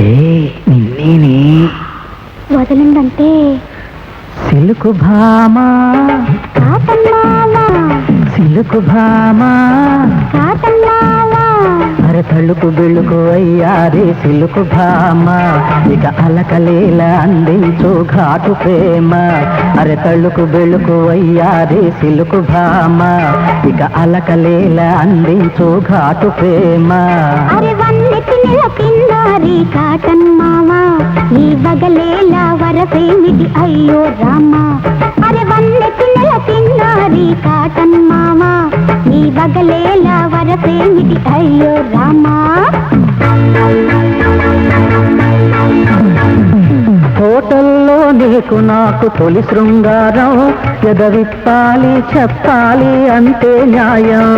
ఏ నిన్నేనే? వదలందంటే silk Bhama. Silk Bhama. కాతన్నావా అరే తళ్ళుకు బిళ్ళుకు అయ్యారే silk భామ. ఇక అలకలేల అందించు ఘాటు ప్రేమ. అరే తళ్ళుకు బిళ్ళుకు అయ్యారే సిలుకు భామ. ఇక అలకలేల అందించు ఘాటు ప్రేమ. కాటన్ వరసేమిటి? అయ్యో రామా. అరే వన్నెతి పిల్లల తిన్నారి కాటన్ మావా నీ వగలేలా వరసేమిటి? అయ్యో రామా. నీకు నాకు తొలి శృంగారం. ఎదవిప్పాలి చెప్పాలి అంతే న్యాయం.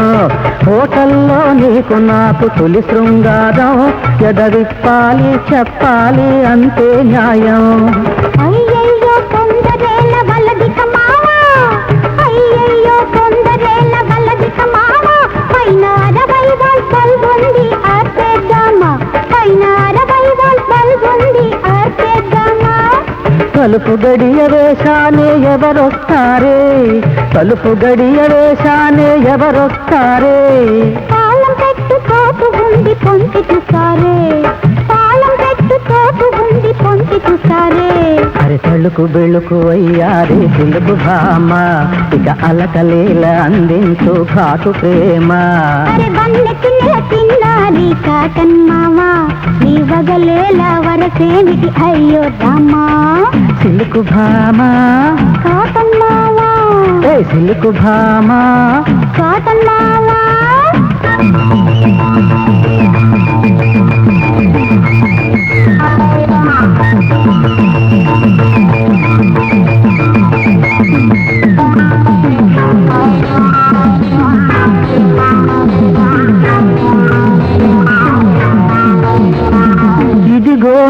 హోటల్లో నీకు నాకు తొలి శృంగారం. ఎదవిప్పాలి చెప్పాలి అంతే న్యాయం. అయ్యయ్యో కొందరేల వలదిక తలుపు గడియ వేషానే ఎవరొస్తారే? తలుపు గడియ వేషానే ఎవరొస్తారే? తాళం పెట్టు తోపు ఉంది పొంచి చూసారే తాళం పెట్టు తోపు ఉంది పొంచి చూసారే అరే తళ్ళుకు బెళ్ళుకు అయ్యారే తెలుగు భామ ఇక అలకలేల అందించు ఘాటు ప్రేమ. అరే వన్నెకి తిన్నారి కాటన్ మావా నీ వగలేలా వరసేమిటి అయ్యో రామా సిలుకు భామ. కాటన్ మావా ఏ సిలుకు భామ. కాటన్ మావా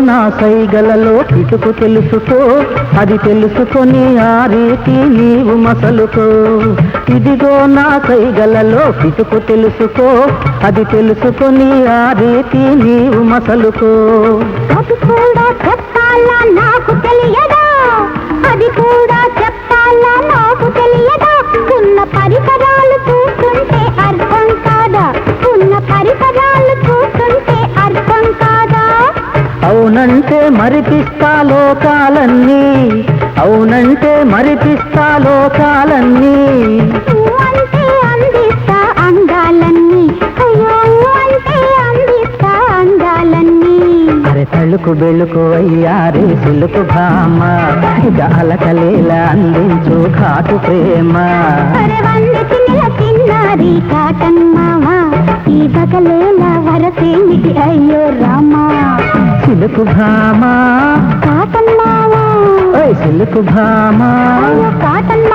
నా సైగలలో ఇటుకు తెలుసుకో అది తెలుసుకొని ఆ రీతి నీవు మసలుకో. ఇదిగో నా సైగలలో ఇటుకు తెలుసుకో అది తెలుసుకొని ఆ రీతి నీవు మసలుకో. నాకు తెలియదు. అవునంటే మరిపిస్తా లోకాలన్నీ. అవునంటే మరిపిస్తా లోకాలన్నీ. తళ్ళుకు బెళ్ళుకు అయ్యారే సిలుకు భామ. ఇక అలకలేల అందించు ఘాటు ప్రేమ. కాటన్ మావా ఈ బగలేల వరసేమిటి అయ్యో? సిలుకు భామ. కాటన్ మావా ఓయ్ సిలుకు భామ కాటన్